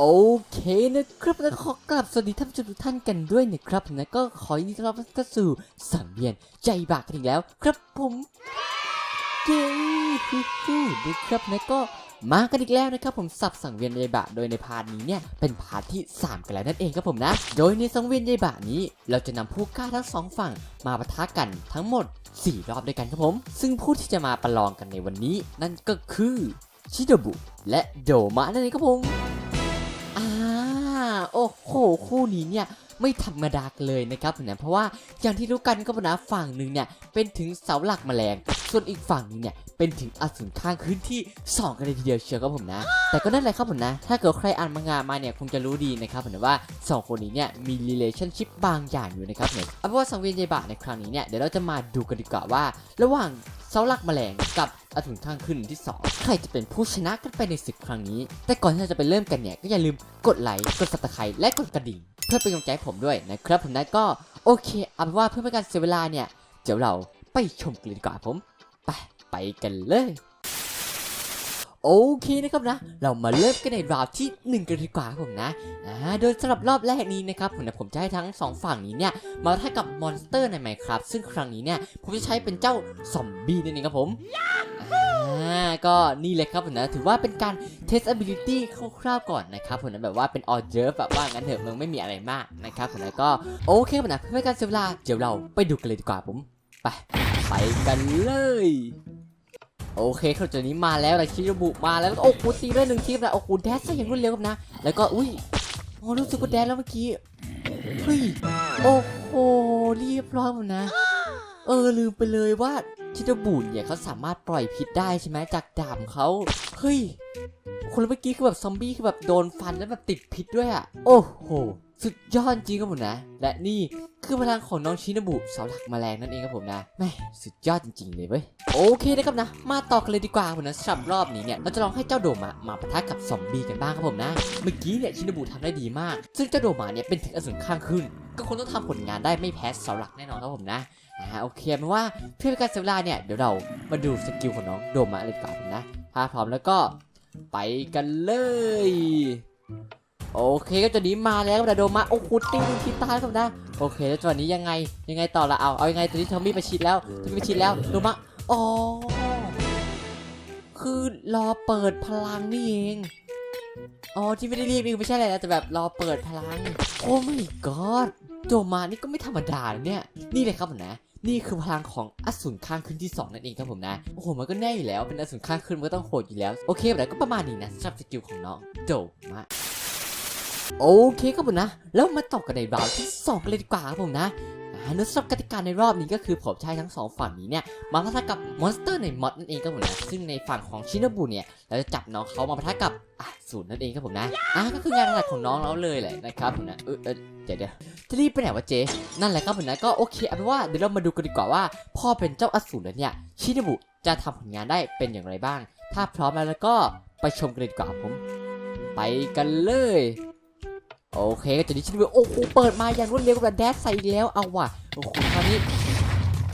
โอเคนะครับแล้วขอกราบสวัสดีท่านผู้ชมทุกท่านกันด้วยนะครับนะก็ขอยินดีต้อนรับเข้าสู่สังเวียนใจบากกันอีกแล้วครับผมเย้ฮู้ฮู้นะครับนะก็มากันอีกแล้วนะครับผมสับสังเวียนใจบะโดยในพาร์ทนี้เนี่ยเป็นพาร์ทที่ 3 กันแล้วนั่นเองครับผมนะ โดยในสังเวียนใจบะนี้ เราจะนำผู้กล้าทั้งสองฝั่งมาปะทะกันทั้งหมด 4 รอบด้วยกันครับผม ซึ่งผู้ที่จะมาประลองกันในวันนี้ นั่นก็คือชิโดบุและโดมะนั่นเองครับผม อ้โห คู่นี้เนี่ยไม่ธรรมดาเลยนะครับผมนะเพราะว่าอย่างที่รู้กันก็นะฝั่งหนึ่งเนี่ยเป็นถึงเสาหลักแมลง ส่วนอีกฝั่งหนึงเนี่ยเป็นถึงอสูรข้างคืนที่สองกันเลยทีเดียวเชียวครับผมนะ แต่ก็นั่นแหละครับผมนะ ถ้าเกิดใครอ่านมังงะมาเนี่ยคงจะรู้ดีนะครับผมว่าสองคนนี้เนี่ยมี relationship บางอย่างอยู่นะครับเนี่ยเอาเป็นว่าสังเวียนเยบะในครั้งนี้เนี่ยเดี๋ยวเราจะมาดูกันดีกว่าว่า ระหว่าง เสาหลักแมลงกับอถุนข้างขึ้นที่ 2 ใครจะเป็นผู้ชนะกันไปในศึกครั้งนี้ แต่ก่อนที่เราจะไปเริ่มกันเนี่ย ก็อย่าลืมกดไลค์กด subscribe และกดกระดิ่ง เพื่อเป็นกำลังใจให้ผมด้วยนะครับผมนะก็โอเคเอาเป็นว่าเพื่อเป็นการเสียเวลาเนี่ย เดี๋ยวเราไปชมกันดีกว่าผม ไปไปกันเลย โอเคนะครับนะ เรามาเริ่มกันในราวที่หนึ่งกันดีกว่าผมนะอ่าโดยสำหรับรอบแรกนี้นะครับผมนะผมจะให้ทั้งสองฝั่งนี้เนี่ยมาท้ากับมอนสเตอร์ในไมครับซึ่งครั้งนี้เนี่ยผมจะใช้เป็นเจ้าซอมบี้นั่นเองครับผมก็นี่เลยครับผมนะถือว่าเป็นการเทส ability คร่าวๆก่อนนะครับผมนะแบบว่าเป็นออเจอร์แบบว่างั้นเถอะมันไม่มีอะไรมากนะครับผมนะก็โอเคผมนะเพื่อไม่ให้การเสียเวลาเดี๋ยวเราไปดูกันเลยดีกว่าผม ไป ไปกันเลย โอเคครับจุดนี้มาแล้วนะชิโรบุมาแล้วโอ้โหตีได้หนึ่งทีมนะโอ้โหแดชซะอย่างรวดเร็วครับนะ แล้วก็อุ้ยโอ้รู้สึกว่าแดชแล้วเมื่อกี้เฮ้ยโอ้โหเรียบร้อยหมดนะ เออลืมไปเลยว่าชิโรบุเนี่ยเขาสามารถปล่อยพิษได้ใช่ไหมจากดาบเขาเฮ้ยคนเมื่อกี้คือแบบซอมบี้คือแบบโดนฟันแล้วแบบติดพิษด้วยอะ โอ้โห สุดยอดจริงครับผมนะ และนี่คือพลังของน้องชินบุเสาหลักแมลงนั่นเองครับผมนะแม่สุดยอดจริง ๆ เลยเว้ยโอเคนะครับนะ มาต่อกันเลยดีกว่าผมนะสำหรับรอบนี้เนี่ยเราจะลองให้เจ้าโดมามาปะทะกับซอมบี้กันบ้างครับผมนะ เมื่อกี้เนี่ยชินบุทำได้ดีมาก ซึ่งเจ้าโดมาเนี่ยเป็นถึงอสูรข้างขึ้น ก็คงต้องทำผลงานได้ไม่แพ้เสาหลักแน่นอนครับผมนะอ่าโอเคแปลว่าเพื่อเป็นการเสียเวลาเนี่ยเดี๋ยวเรามาดูสกิลของน้องโดมาเลยดีกว่าผมนะถ้าพร้อมแล้วก็ไปกันเลย โอเคก็จะนี้มาแล้วนะโดมาโอ้โหตีหนึ่งทีตาครับนะ โอเค แล้วจังหวะนี้ยังไงยังไงต่อละเอาเอายังไงตัวนี้ทอมมี่ไปชิดแล้วทอมมี่ไปชิดแล้วโดมาอ๋อคือรอเปิดพลังนี่เองอ๋อที่ไม่ได้รีบนี่ไม่ใช่อะไรนะแต่แบบรอเปิดพลัง โอ้ my god โดมานี่ก็ไม่ธรรมดาเนี่ยนี่เลยครับผมนะนี่คือพลังของอสูรข้างขึ้นที่ 2 นั่นเองครับผมนะ โอ้โห มันก็แน่อยู่แล้ว เป็นอสูรข้างขึ้นมันก็ต้องโหดอยู่แล้ว โอเคแบบก็ประมาณนี้นะสำหรับสกิลของน้องโดมา โอเคครับผมนะ แล้วมาต่อกันในราวที่2กันเลยดีกว่าครับผมนะอ่าเนื้อสำหรับกติกาในรอบนี้ก็คือผมใช้ทั้งสองฝั่งนี้เนี่ยมาปะทะกับมอนสเตอร์ในมอดนั่นเองครับผมนะซึ่งในฝั่งของชินบุเนี่ยเราจะจับน้องเขามาปะทะกับศูนย์นั่นเองครับผมนะอะก็คืองานถนัดของน้องเราเลยแหละนะครับผมนะเออเออเดี๋ยวเดี๋ยวจะรีบไปไหนวะเจ๊นั่นแหละครับผมนะก็โอเคเอาเป็นว่าเดี๋ยวเรามาดูกันดีกว่าว่าพ่อเป็นเจ้าอสูรแล้วเนี่ยชินบุจะทำผลงานได้เป็นอย่างไรบ้าง ถ้าพร้อมแล้วแล้วก็ไปชมกันดีกว่าผม ไปกันเลย โอเคก็จะดิชินบุโอ้โหเปิดมาอย่างรวดเร็วกับแดดใส่แล้วเอาว่ะโอ้โหคราวนี้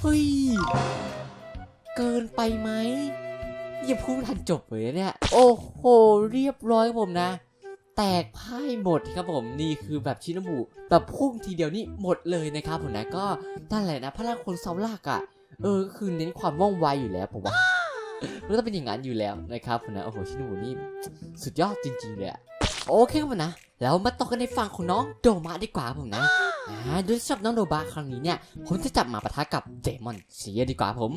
เฮ้ยเกินไปไหมย่าพูดทันจบเลยเนี่ย โอ้โห เรียบร้อยครับผมนะ แตกพ่ายหมดครับผมนี่คือแบบชินบุแบบพุ่งทีเดียวนี่หมดเลยนะครับผมนะก็นั่นแหละนะพลังคนเสาหลักอะเออคือเน้นความว่องไวอยู่แล้วผมว่ามันต้องเป็นอย่างนั้นอยู่แล้วนะครับผมนะโอ้โหชินบุนี่สุดยอดจริงๆเลยอะ โอเคครับผมนะแล้วมาต่อกันในฝั่งของน้องโดมาดีกว่าผมนะอ่าดยสำหรับน้องโดบาครั้งนี้เนี่ย ผมจะจับมาปะทะกับเดมอนเสียดีกว่าผม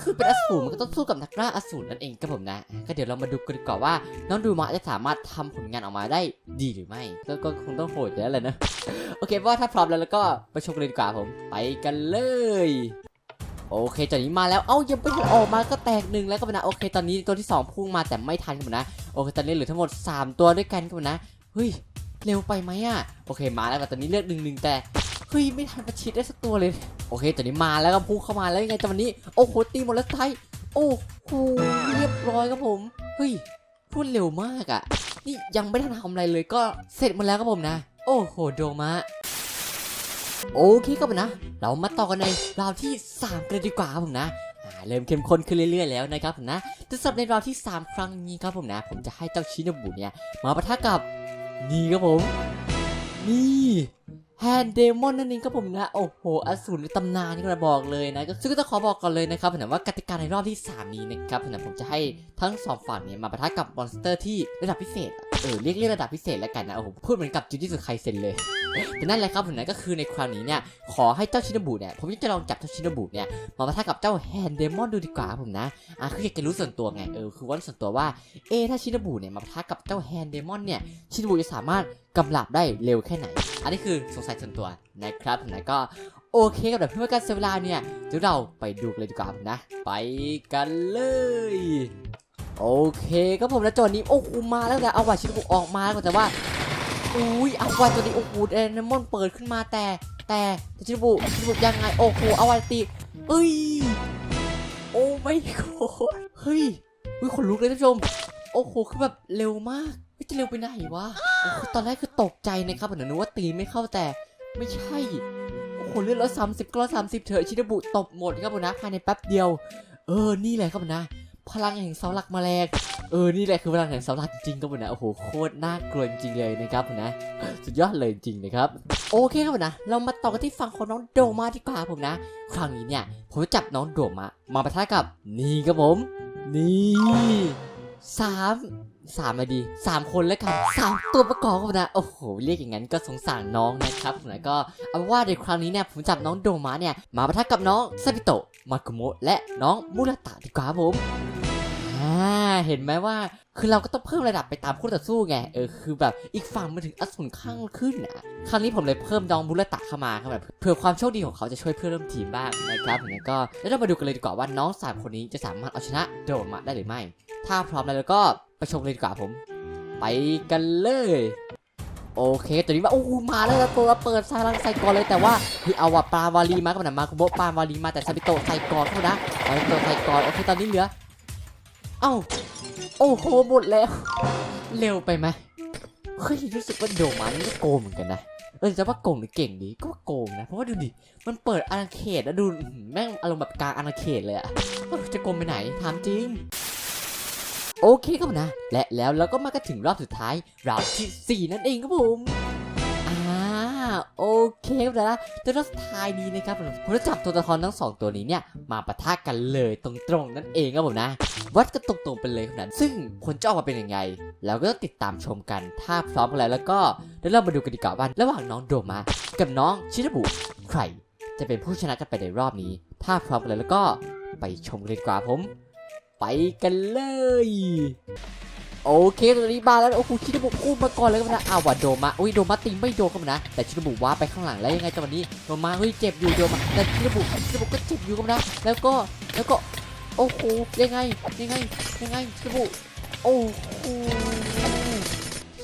คือเป็นอสูรมันก็ต้องสู้กับนักล่าอสูรนั่นเองครับผมนะ ก็เดี๋ยวเรามาดูกันดีกว่าว่า น้องโดมาจะสามารถทำผลงานออกมาได้ดีหรือไม่ก็ก็คงต้องโหดอยู่แล้วแหละนะ โอเคเพราะว่าถ้าพร้อมแล้วแล้วก็ไปชมกันเลยดีกว่าผม ไปกันเลย โอเคจากนี้มาแล้วเอ้ายังไม่ทันออกมาก็แตกหนึ่งแล้วก็นะโอเค ตอนนี้ตัวที่2พุ่งมาแต่ไม่ทันกันนะโอเคตอนนี้เหลือทั้งหมด 3 ตัวด้วยกันกันนะเฮ้ยเร็วไปไหมอะโอเคมาแล้วแต่ตอนนี้เลือกหนึ่งหนึ่งแต่เฮ้ยไม่ทันประชิดได้สักตัวเลยโอเคตอนนี้มาแล้วก็พุ่งเข้ามาแล้วยังไงแต่วันนี้โอ้โหตีหมดแล้วไทยโอ้โหเรียบร้อยครับผมเฮ้ยรวดเร็วมากอะนี่ยังไม่ทันทำอะไรเลยก็เสร็จหมดแล้วครับผมนะ โอ้โหโดมะ โอเคครับผมนะ เรามาต่อกันในราวที่3กันเลยดีกว่าครับผมนะเริ่มเข้มข้นขึ้นเรื่อยๆแล้วนะครับผมนะแต่สำหรับในราวที่ 3 ครั้งนี้ครับผมนะ ผมจะให้เจ้าชินบุเนี่ยมาปะทะกับนี่ครับผม นี่แฮนเดมอนนั่นเองครับผมนะ โอ้โหอสูรในตำนานนี่ก็บอกเลยนะก็ซึ่งก็ต้องขอบอกก่อนเลยนะครับผมว่ากติกาในรอบที่ 3 นี้นะครับผมจะให้ทั้งสองฝั่งเนี่ยมาปะทะกับมอนสเตอร์ที่ระดับพิเศษ เออเรียกเรียกระดับพิเศษแล้วกันนะโอ้โหพูดเหมือนกับจูดี้สุดไคเซนเลยแต่นั่นแหละครับผมนะก็คือในคราวนี้เนี่ยขอให้เจ้าชินบุเนี่ยผมจะลองจับเจ้าชินบุเนี่ยมาปะทะกับเจ้าแฮนเดมอนดูดีกว่าผมนะอะคืออยากจะรู้ส่วนตัวไงเออคือว่าส่วนตัวว่าเอถ้าชินบุเนี่ยมาปะทะกับเจ้าแฮนเดมอนเนี่ยชินบุจะสามารถกำลับได้เร็วแค่ไหน อันนี้คือสงสัยส่วนตัวนะครับผมนะก็โอเคกับแบบเพื่อการเสียเวลาเนี่ยเดี๋ยวเราไปดูกันเลยดีกว่าผมนะ ไปกันเลย โอเคก็ผมนะโจทย์นี้โอ้โหมาแล้วนะเอาว่าชินบุออกมาแล้วแต่ว่าอุ้ยเอาว่าตัวนี้โอ้โหแอนมอนเปิดขึ้นมาแต่แต่ชินบุชินบุยังไงโอ้โหเอาว่าตีเอ้ยโอ้ไม่โคเฮ้ยเฮ้ยขนลุกเลยท่านผู้ชมโอ้โหคือแบบเร็วมากไม่จะเร็วไปไหนวะตอนแรกคือตกใจนะครับผมนึกว่าตีไม่เข้าแต่ไม่ใช่โอ้โหเลือดร้อยสามสิบก็ร้อยสามสิบเถอะชินบุตบหมดครับผมนะภายในแป๊บเดียว เออนี่แหละครับผมนะ พลังแห่งเสาหลักแมลงเออนี่แหละคือพลังแห่งเสาหลักจริงๆครับผมนะโอ้โหโคตรน่ากลัวจริงเลยนะครับผมนะสุดยอดเลยจริงนะครับโอเคครับผมนะ เรามาต่อกันที่ฝั่งของน้องโดมาดีกว่าผมนะ ครั้งนี้เนี่ยผมจะจับน้องโดมามาปะทะกับนี่ครับผม นี่สามสามมาดีสามคนแล้วกันสามตัวประกอบครับนะโอ้โหเรียกอย่างนั้นก็สงสารน้องนะครับผมนะก็เอาว่าในครั้งนี้เนี่ยผมจับน้องโดมาเนี่ยมาปะทะกับน้องซาบิโตะมาคุโมะและน้องมุราตะดีกว่าผม เห็นไหมว่า คือเราก็ต้องเพิ่มระดับไปตามคู่ต่อสู้ไง เออ คือแบบอีกฝั่งมันถึงอสูรข้างขึ้นอะ ครั้งนี้ผมเลยเพิ่มน้องมุรตะเข้ามาครับแบบเพื่อความโชคดีของเขาจะช่วยเพื่อนร่วมทีมบ้างนะครับผมนะก็แล้วเรามาดูกันเลยดีกว่าว่าน้องสามคนนี้จะสามารถเอาชนะโดมาได้หรือไม่ ถ้าพร้อมแล้วก็ไปชมเลยดีกว่าผม ไปกันเลยโอเคตัวนี้ว่าโอ้มาแล้วนะตัวเปิดซาลังใส่ก่อนเลยแต่ว่าเฮ้ยเอาว่ะปลาวาลีมากับหนัมาคุโบปลาวาลีมาแต่ซาบิโตะใส่ก่อนเท่านะซาบิโตะใส่ก่อนโอเคตอนนี้เหลือ เอ้า โอ้โหหมดแล้ว เร็วไปไหมเฮ้ยรู้สึกว่าโดมันก็โกงเหมือนกันนะเออจะว่าโกงหรือเก่งดีก็ว่าโกงนะ เพราะว่าดูดิ มันเปิดอาณาเขตแล้วดูแม่งอารมณ์แบบกลางอาณาเขตเลยอะจะโกงไปไหนถามจริง โอเคครับนะ และแล้วเราก็มากันถึงรอบสุดท้ายรอบที่ 4 นั่นเองครับผม โอเคครับนะแต่รอบสุดท้ายนี้นะครับผมผมจะจับตัวละครทั้งสองตัวนี้เนี่ยมาปะทะกันเลยตรงๆนั่นเองครับผมนะ วัดกันตรงๆไปเลยครับนั้นซึ่งผลจะออกมาเป็นยังไงเราก็ต้องติดตามชมกันถ้าพร้อมกันแล้วแล้วก็เดี๋ยวเรามาดูกันดีกว่าว่าระหว่างน้องโดมา กับน้องชินบุใคร จะเป็นผู้ชนะกันไปในรอบนี้ ถ้าพร้อมกันแล้วแล้วก็ไปชมกันเลยดีกว่าผม ไปกันเลย โอเคตอนนี้มาแล้วโอ้โหชิโนบุกู้มาก่อนเลยครับนะอ้าวว่ะโดมาอุ้ยโดมาตีไม่โดนครับนะแต่ชิโนบุว้าไปข้างหลังแล้วยังไงจังหวะนี้โดมาเฮ้ยเจ็บอยู่โดมาแต่ชิโนบุชิโนบุก็เจ็บอยู่ครับนะแล้วก็แล้วก็โอ้โหยังไงยังไงยังไงชิโนบุโอ้โห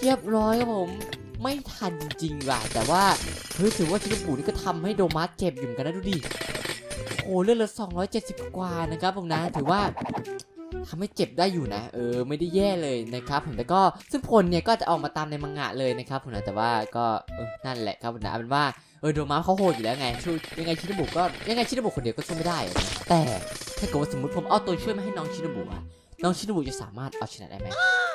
เรียบร้อยครับผมไม่ทันจริงๆว่ะแต่ว่าเฮ้ยถือว่าชิโนบุนี่ก็ทำให้โดมาเจ็บอยู่กันนะดูดิโอ้เลือดเหลือ270 กว่านะครับผมนะถือว่า ทำให้เจ็บได้อยู่นะ เออ ไม่ได้แย่เลยนะครับผมแต่ก็ซึ่งผลเนี่ยก็จะออกมาตามในมังงะเลยนะครับผมนะแต่ว่าก็นั่นแหละครับผมนะเป็นว่าเออโดมาเขาโหดอยู่แล้วไงช่วยยังไงชินบุก็ยังไงชินบุคนเดียวก็สู้ไม่ได้นะแต่ถ้าเกิดว่าสมมติผมเอาตัวช่วยมาให้น้องชินบุอะน้องชินบุจะสามารถเอาชนะได้ไหม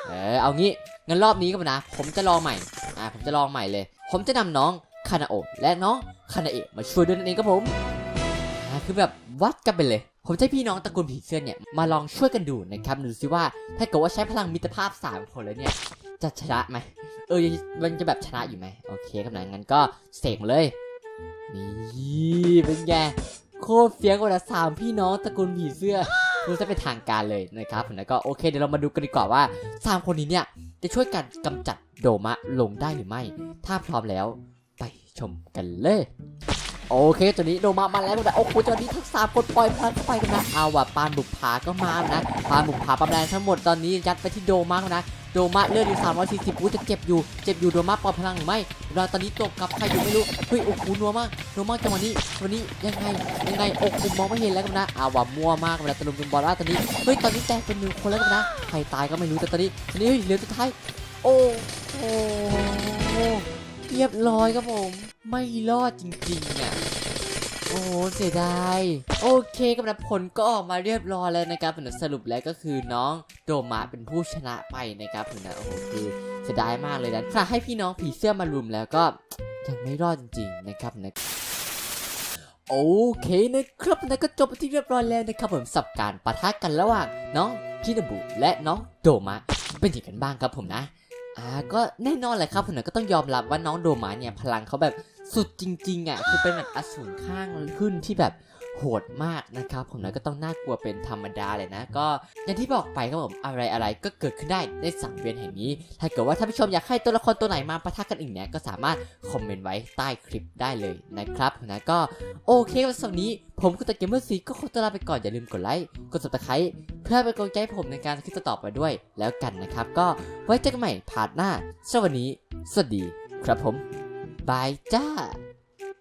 เออเอางี้งั้นรอบนี้ก็นะ ผมจะลองใหม่อ่าผมจะลองใหม่เลย ผมจะนำน้องคานาโอและน้องคานาเอะมาช่วยด้วยนั่นเองครับผมอ่าคือแบบวัดกันไปเลย ผมจะให้พี่น้องตระกูลผีเสื้อเนี่ยมาลองช่วยกันดูนะครับดูซิว่าถ้าเกิดว่าใช้พลังมิตรภาพ 3 คนแล้วเนี่ย จะชนะไหมเออมันจะแบบชนะอยู่ไหมโอเคครับนะงั้นก็เสกเลยนี่เป็นไงโคตรเฟี้ยงกว่าสามพี่น้องตระกูลผีเสื้อดูจะเป็นทางการเลยนะครับผมแล้วก็โอเคเดี๋ยวเรามาดูกันดีกว่าว่าสามคนนี้เนี่ยจะช่วยกันกำจัดโดมะลงได้หรือไม่ ถ้าพร้อมแล้วไปชมกันเลย โอเคตัวนี้โดมามาแล้วนะโอ้โหตัวนี้ทั้งสามคนปล่อยพลังเข้าไปกันนะเอาว่ะปานบุกผาก็มานะปานบุกผาปามแรงทั้งหมดตอนนี้ยัดไปที่โดมาแล้วนะโดมาเลือดอยู่340กูจะเจ็บอยู่ เจ็บอยู่โดมาปล่อยพลังหรือไม่เราตอนนี้ตกกับใครอยู่ไม่รู้ เฮ้ย โอ้โหนัวมากนัวมากจังหวะนี้วันนี้ยังไง ยังไง โอ้โหมองไม่เห็นแล้วกันนะอาว่ะมั่วมากเวลาตะลุมเป็นบอลว่าตอนนี้ เฮ้ย ตอนนี้แตกเป็นหนึ่งคนแล้วกันนะ ใครตายก็ไม่รู้แต่ตอนนี้ ตอนนี้เฮ้ยเหลือสุดท้าย โอ้โห เรียบร้อยครับผม ไม่รอดจริงๆอะโอ้เสียดายโอเคกับนะผลก็ออกมาเรียบร้อยแล้วนะครับผมสรุปแล้วก็คือน้องโดมาเป็นผู้ชนะไปนะครับผมนะโอ้โหคือเสียจะได้มากเลยนะถ้าให้พี่น้องผีเสื้อมารุมแล้วก็ยังไม่รอดจริง ๆ นะครับนะโอเคนะครับนะก็จบไปที่เรียบร้อยแล้วนะครับผมสับการปะทะกันระหว่างน้องคินาบุและน้องโดมะเป็นอย่างกันบ้างครับผมนะ อ่าก็แน่นอนเลยครับผมนะก็ต้องยอมรับว่าน้องโดมาเนี่ยพลังเขาแบบสุดจริง ๆอะคือเป็นแบบอสูรข้างขึ้นที่แบบ โหดมากนะครับผมนะก็ต้องน่ากลัวเป็นธรรมดาเลยนะ ก็อย่างที่บอกไปครับผมอะไรอะไรก็เกิดขึ้นได้ในสังเวียนแห่งนี้ ถ้าเกิดว่าท่านผู้ชมอยากให้ตัวละครตัวไหนมาปะทะกันอีกเนี่ยก็สามารถคอมเมนต์ไว้ใต้คลิปได้เลยนะครับนะก็โอเควันเสาร์นี้ผมคุณตะเกมเมอร์ซีก็ขอตัวลาไปก่อนอย่าลืมกดไลค์กด subscribe เพื่อเป็นกำลังใจให้ผมในการคลิปต่อไปด้วยแล้วกันนะครับ ก็ไว้เจอกันใหม่พาร์ทหน้าสวัสดีสวัสดีครับผมบายจ้า